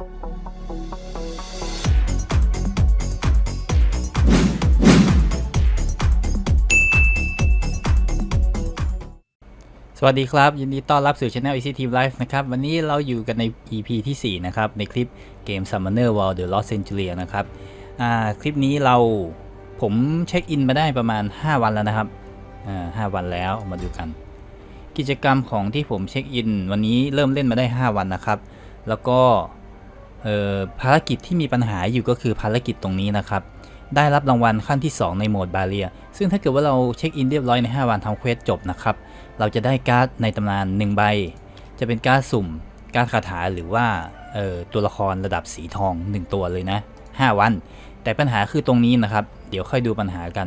สวัสดีครับ ยินดีต้อนรับสู่ Channel Easy Team Life นะครับ วันนี้เราอยู่กันใน EP ที่ 4 นะครับ ในคลิปเกม Summoner War The Lost Century นะครับคลิปนี้เราผมเช็คอินมาได้ประมาณ 5 วันแล้วนะครับอ่า5วันแล้วมาดูกัน กิจกรรมของที่ผมเช็คอิน วันนี้เริ่มเล่นมาได้ 5 วันนะครับ แล้วก็ ภารกิจที่มีปัญหาอยู่ก็คือภารกิจตรงนี้นะครับ ได้รับรางวัลขั้นที่ 2 ในโหมดบาเรีย ซึ่งถ้าเกิดว่าเราเช็คอินเรียบร้อยใน 5 วันทำเควสจบนะครับ เราจะได้การ์ดในตำนาน 1 ใบ จะเป็นการ์ดสุ่ม การ์ดคาถาหรือว่าออตัวละครระดับสีทอง 1 ตัวเลยนะ 5 วัน แต่ปัญหาคือตรงนี้นะครับ เดี๋ยวค่อยดูปัญหากัน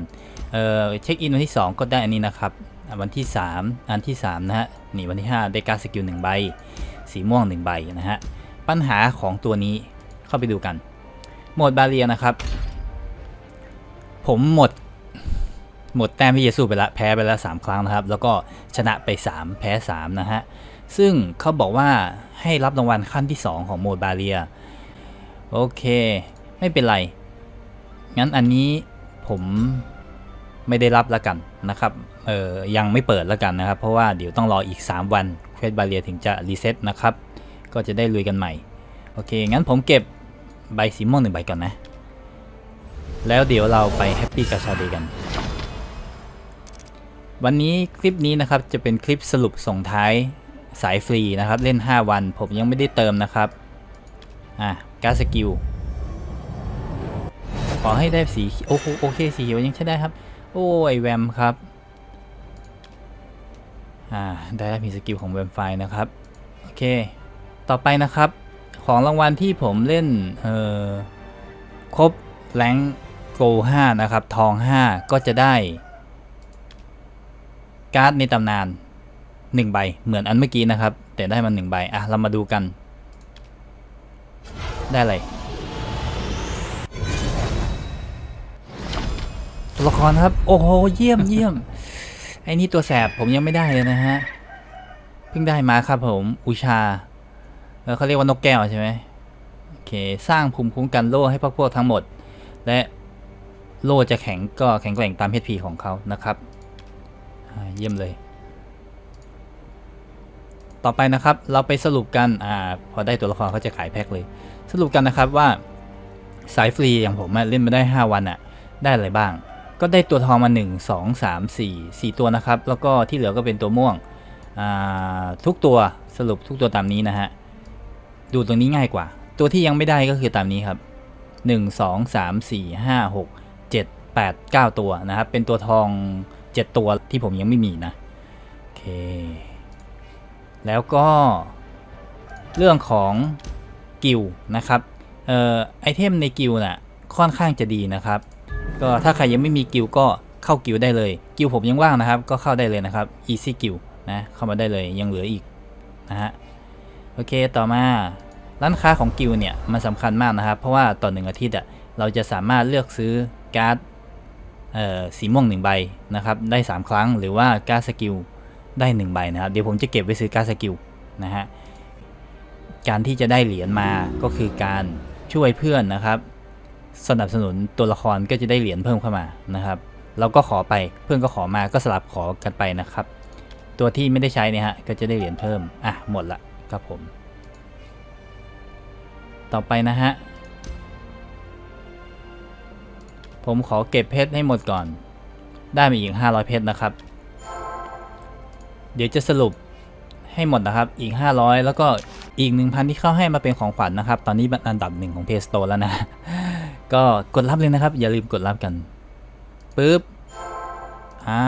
เออเช็คอินวันที่ 2 ก็ได้อันนี้นะครับวันที่ 3 อันที่3นะฮะนี่วันที่ 5 ได้การ์ดสกิล1ใบ สีม่วง 1 ใบนะฮะ ปัญหาของตัวนี้เข้าไปดูกัน โหมดบาเรียนะครับ ผมหมด หมดแต้มพี่เยซูไปล้วแพ้ไปแล้ว3ครั้งนะครับ แล้วก็ชนะไป 3 แพ้ 3 นะฮะ ซึ่งเขาบอกว่าให้รับรางวัลขั้นที่ 2 ของโหมดบาเรีย โอเค ไม่เป็นไร งั้นอันนี้ผมไม่ได้รับแล้วกันนะครับ เออยังไม่เปิดแล้วกันนะครับ เพราะว่าเดี๋ยวต้องรออีก 3 วันเควสบาเรียถึงจะรีเซ็ตนะครับ ก็จะได้ลุยกันใหม่ โอเค งั้นผมเก็บใบสีม่วงหนึ่งใบก่อนนะ แล้วเดี๋ยวเราไปแฮปปี้กาชาเดกัน วันนี้คลิปนี้นะครับจะเป็นคลิปสรุปส่งท้ายสายฟรีนะครับ เล่น 5 วัน ผมยังไม่ได้เติมนะครับ อะการสกิลขอให้ได้สีโอโอเคสีเขียวยังใช้ได้ครับ โอ้ไอแวมครับ อ่า ได้มีสกิลของแวมไฟนะครับ โอเค ต่อไปนะครับ ของรางวัลที่ผมเล่นเอ่อครบแรงโก5นะครับ ทอง 5 ก็จะได้ การ์ดในตำนาน 1 ใบ เหมือนอันเมื่อกี้นะครับ แต่ได้มา1ใบ อะ เรามาดูกัน ได้อะไรตัวละครครับ โอ้โห เยี่ยมเยี่ยม ไอ้นี่ตัวแสบผมยังไม่ได้เลยนะฮะ เพิ่งได้มาครับผม อุชา เออเขาเรียกว่านกแก้วใช่ไหมโอเคสร้างภูมิคุ้มกันโล่ให้พวกพวกทั้งหมด และโล่จะแข็งก็แข็งแกร่งตามเพชพีของเขานะครับเยี่ยมเลย ต่อไปนะครับเราไปสรุปกันอ่าพอได้ตัวละครเขาจะขายแพ็คเลย สรุปกันนะครับว่าสายฟรีอย่างผมเล่นมาได้ 5 วันอะได้อะไรบ้าง ก็ได้ตัวทองมา 1 2 3 4 4 ตัวนะครับ แล้วก็ที่เหลือก็เป็นตัวม่วงอ่าทุกตัวสรุปทุกตัวตามนี้นะฮะ ดูตรงนี้ง่ายกว่า ตัวที่ยังไม่ได้ก็คือตามนี้ครับ 1 2 3 4 5 6 7 8 9 ตัวนะครับ เป็นตัวทอง 7 ตัวที่ผมยังไม่มีนะ โอเค แล้วก็เรื่องของกิลนะครับเอ่อไอเทมในกิลน่ะค่อนข้างจะดีนะครับ ก็ถ้าใครยังไม่มีกิลก็เข้ากิลได้เลย กิลผมยังว่างนะครับ ก็เข้าได้เลยนะครับ easy กิลนะเข้ามาได้เลยยังเหลืออีกนะฮะ โอเคต่อมาร้านค้าของกิลด์เนี่ยมันสำคัญมากนะครับ เพราะว่าต่อหนึ่งอาทิตย์อะเราจะสามารถเลือกซื้อการ์ดสีม่วงหนึ่งใบนะครับได้ 3 ครั้งหรือว่าการ์ดสกิลได้ 1 ใบนะครับเดี๋ยวผมจะเก็บไว้ซื้อการ์ดสกิลนะฮะการที่จะได้เหรียญมาก็คือการช่วยเพื่อนนะครับ สนับสนุนตัวละครก็จะได้เหรียญเพิ่มเข้ามานะครับ เราก็ขอไปเพื่อนก็ขอมาก็สลับขอกันไปนะครับ ตัวที่ไม่ได้ใช้เนี่ยฮะก็จะได้เหรียญเพิ่มอะหมดละ ครับผม ต่อไปนะฮะ ผมขอเก็บเพชรให้หมดก่อน ได้มาอีก 500 เพชรนะครับ เดี๋ยวจะสรุปให้หมดนะครับ อีก 500 แล้วก็อีก 1,000 ที่เข้าให้มาเป็นของขวัญนนะครับ ตอนนี้อันดับหนึ่งของ Play Store แล้วนะ ก็กดรับเลยนะครับ อย่าลืมกดรับกัน ปึ๊บ อ่า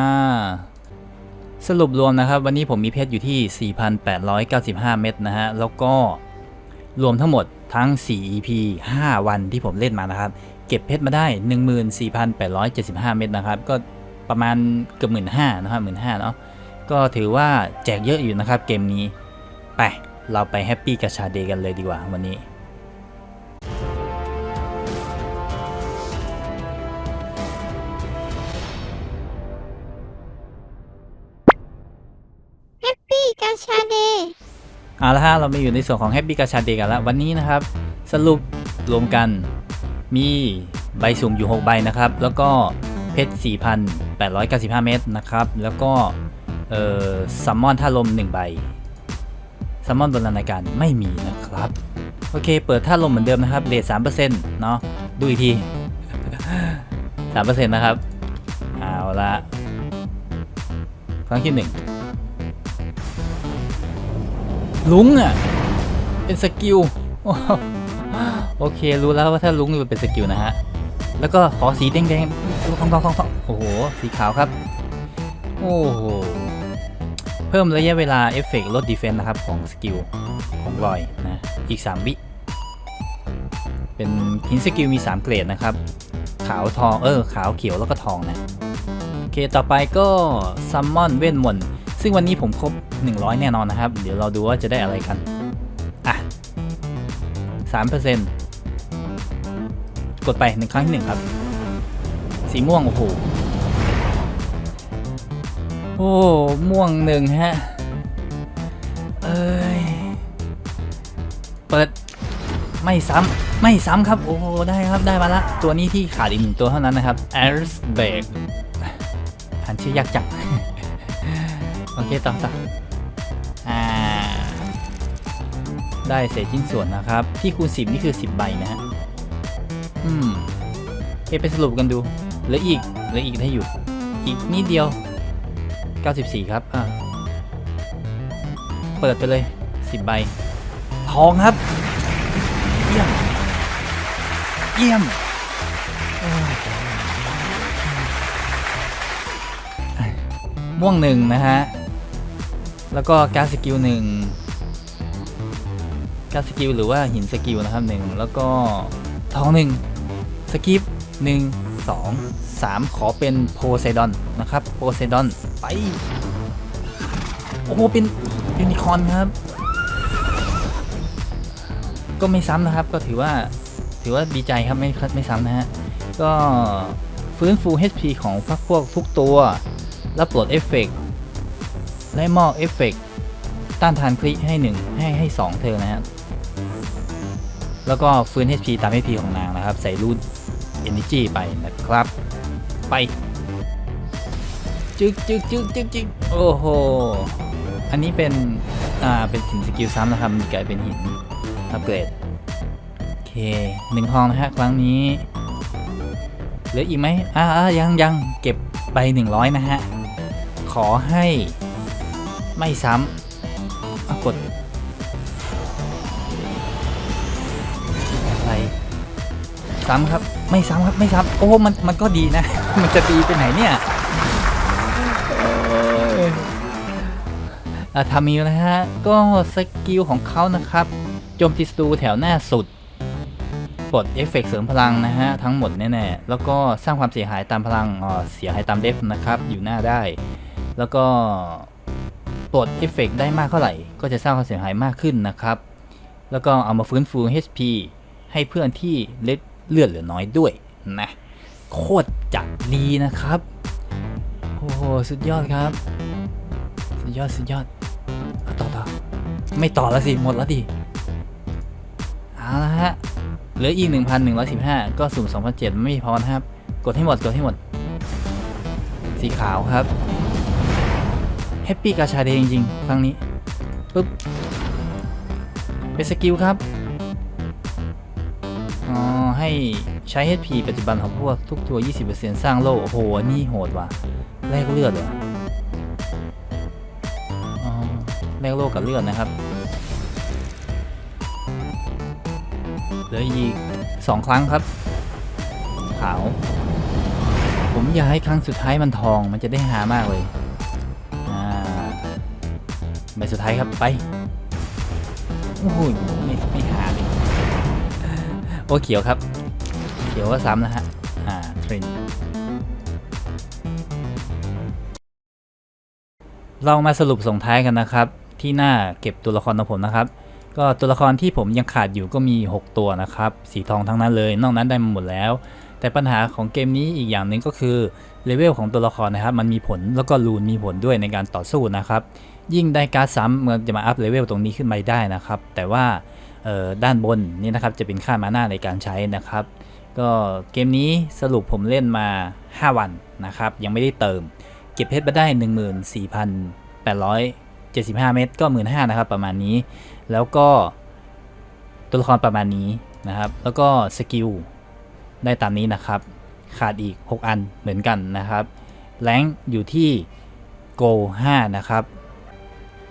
สรุปรวมนะครับ วันนี้ผมมีเพชรอยู่ที่ 4,895 เม็ดนะฮะ แล้วก็รวมทั้งหมดทั้ง 4 EP 5 วันที่ผมเล่นมานะครับ เก็บเพชรมาได้ 14,875 เม็ดนะครับ ก็ประมาณเกือบหมื่นห้านะครับหมื่นห้าเนาะ ก็ถือว่าแจกเยอะอยู่นะครับเกมนี้ ไป เราไปแฮปปี้กับชาเดย์กันเลยดีกว่าวันนี้ เอาละฮะเรามาอยู่ในส่วนของแฮปปี้กาชาเดกันแล้ววันนี้นะครับ สรุปรวมกันมีใบสุ่มอยู่ 6 ใบนะครับ แล้วก็เพชร 4,895 เม็ดนะครับ แล้วก็เอ่อซัมมอนท่าลม 1 ใบซัมมอนบนรายการไม่มีนะครับ โอเค เปิดท่าลมเหมือนเดิมนะครับเรท3%เนาะดูอีกที3%นะครับ เอาละครั้งที่หนึ่ง ลุงอะ เป็นสกิล โอเค รู้แล้วว่าถ้าลุงมันเป็นสกิลนะฮะ แล้วก็ขอสีแดงแดงๆทองทองทองทองโอ้โห สีขาวครับ โอ้โห เพิ่มระยะเวลาเอฟเฟกลดดีเฟนต์นะครับ ของสกิล ของรอยนะ อีก 3 วิ เป็นหินสกิลมี 3 เกรดนะครับ ขาวทอง เออ ขาวเขียวแล้วก็ทองนะ โอเค ต่อไปก็ซัมมอนเวทมนต์ ซึ่งวันนี้ผมครบ 100 แน่นอนนะครับ เดี๋ยวเราดูว่าจะได้อะไรกัน อะ 3%กดไปหนึ่งครั้งที่หนึ่งครับ สีม่วง โอ้โห โอ้ ม่วงหนึ่งฮะ เอ้ย เปิด ไม่ซ้ำ ไม่ซ้ำครับ โอ้โหได้ครับ ได้มาละ ตัวนี้ที่ขาดอีกหนึ่งตัวเท่านั้นนะครับ a r s b a g อ่านชื่อยากจัง โอเคต่อต่ออ่า ได้เศษชิ้นส่วนนะครับ ที่คูณ10 นี่คือ 10 ใบนะฮะ อืมโอไปสรุปกันดู เหลืออีก เหลืออีกให้อยู่อีกนิดเดียว 94 ครับ อ่า เปิดไปเลย 10 ใบ ทองครับ เยี่ยม เยี่ยมโอ้ม่วงหนึ่งนะฮะ แล้วก็การสกิลหนึ่งการสกิลหรือว่าหินสกิลนะครับหนึ่งแล้วก็ทองหนึ่งสกิปหนึ่งสองสามขอเป็นโพไซดอนนะครับโพไซดอนไป โอ้โห เป็นยูนิคอร์นครับ ก็ไม่ซ้ำนะครับก็ถือว่าถือว่าดีใจครับไม่ไม่ซ้ำนะฮะ ก็ฟื้นฟู HP ของพวกพวกทุกตัวแล้วปลดเอฟเฟกต์ และมอบเอฟเฟกต์ต้านทานคลิให้หนึ่งให้ให้สองเธอนะฮะแล้วก็ฟื้น HP ตาม HP ของนางนะครับ ใส่รูด Energy ไปนะครับ ไป จึกจึกจึกจึกจึกโอ้โห อันนี้เป็น อ่า เป็นสินสกิลซ้ำนะครับมีกลายเป็นหินอัปเกรดโอเคหนึ่งทองนะฮะครั้งนี้เหลืออีกไหมอ่าอ่ายังยังเก็บไป 100 นะฮะ ขอให้ ไม่ซ้ำอะกดอะไรซ้ำครับไม่ซ้ำครับไม่ซ้ำโอ้มันมันก็ดีนะ มันจะดีไปไหนเนี่ยอะทามิวนะฮะ ก็สกิลของเขานะครับโจมตีศัตรูแถวหน้าสุดปลดเอฟเฟกต์เสริมพลังนะฮะ ทั้งหมดแน่ๆ แล้วก็สร้างความเสียหายตามพลังอ๋อเสียหายตามเดฟนะครับ อยู่หน้าได้ แล้วก็ ปลดเอฟเฟกต์ได้มากเท่าไหร่ ก็จะสร้างความเสียหายมากขึ้นนะครับ แล้วก็เอามาฟื้นฟู HP ให้เพื่อนที่เล็ดเลือดเหลือน้อยด้วยนะโคตรจะดีนะครับ โอ้โหสุดยอดครับ สุดยอดสุดยอดต่อต่อไม่ต่อแล้วสิหมดแล้วดิเอาละฮะเหลืออีก 1,115 ก็สุ่ม2,007ไม่พอนะครับ กดให้หมด กดให้หมด สีขาวครับ แฮปปี้กาชาเดย์จริงๆ ครั้งนี้ปึ๊บเป็นสกิลครับอ๋อให้ใช้ HP ปัจจุบันของพวกทุกตัว 20%สร้างโล่โอ้โห นี่โหดว่ะแลกเลือดเหรออ๋อแลกโล่กับเลือดนะครับเหลืออีกสองครั้งครับ ขาว ผมอยากให้ครั้งสุดท้ายมันทองมันจะได้หามากเลย ใบสุดท้ายครับไปโอ้โหไม่ไม่หาเลยโอ้เขียวครับ เขียวก็ซ้ำนะฮะอ่าเทรนเรามาสรุปส่งท้ายกันนะครับ ที่หน้าเก็บตัวละครของผมนะครับ ก็ตัวละครที่ผมยังขาดอยู่ก็มี 6 ตัวนะครับ สีทองทั้งนั้นเลย นอกนั้นได้มาหมดแล้ว แต่ปัญหาของเกมนี้อีกอย่างหนึ่งก็คือ เลเวลของตัวละครนะครับมันมีผลแล้วก็รูนมีผลด้วยในการต่อสู้นะครับ ยิ่งได้การ์ดซ้ำมันจะมาอัพเลเวลตรงนี้ขึ้นมาได้นะครับ แต่ว่าด้านบนนี่นะครับจะเป็นค่ามาหน้าในการใช้นะครับ ก็เกมนี้สรุปผมเล่นมา 5 วันนะครับ ยังไม่ได้เติม เก็บเพชรมาได้ 14,875 เม็ดก็ 15,000นะครับประมาณนี้ แล้วก็ตัวละครประมาณนี้นะครับ แล้วก็สกิลได้ตามนี้นะครับ ขาดอีก 6 อันเหมือนกันนะครับแรงอยู่ที่โก5นะครับ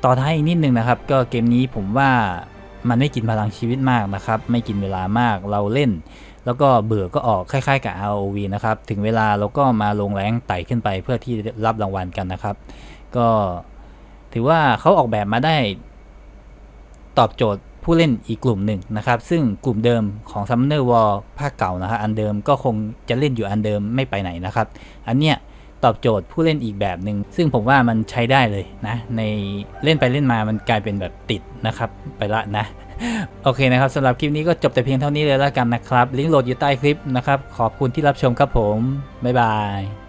ต่อท้ายอีกนิดนึงนะครับ ก็เกมนี้ผมว่ามันไม่กินพลังชีวิตมากนะครับ ไม่กินเวลามากเราเล่น แล้วก็เบื่อก็ออกคล้ายๆกับ ROV นะครับ ถึงเวลาเราก็มาลงแรงไต่ขึ้นไปเพื่อที่รับรางวัลกันนะครับ ก็ถือว่าเขาออกแบบมาได้ตอบโจทย์ ผู้เล่นอีกกลุ่มหนึ่งนะครับ ซึ่งกลุ่มเดิมของ Summoner War ภาคเก่านะครับอันเดิมก็คงจะเล่นอยู่อันเดิมไม่ไปไหนนะครับ อันเนี้ยตอบโจทย์ผู้เล่นอีกแบบหนึ่งซึ่งผมว่ามันใช้ได้เลยนะในเล่นไปเล่นมามันกลายเป็นแบบติดนะครับ ไปละนะ โอเคนะครับสำหรับคลิปนี้ก็จบแต่เพียงเท่านี้เลยแล้วกันนะครับ ลิงก์โหลดอยู่ใต้คลิปนะครับ ขอบคุณที่รับชมครับผม บ๊ายบาย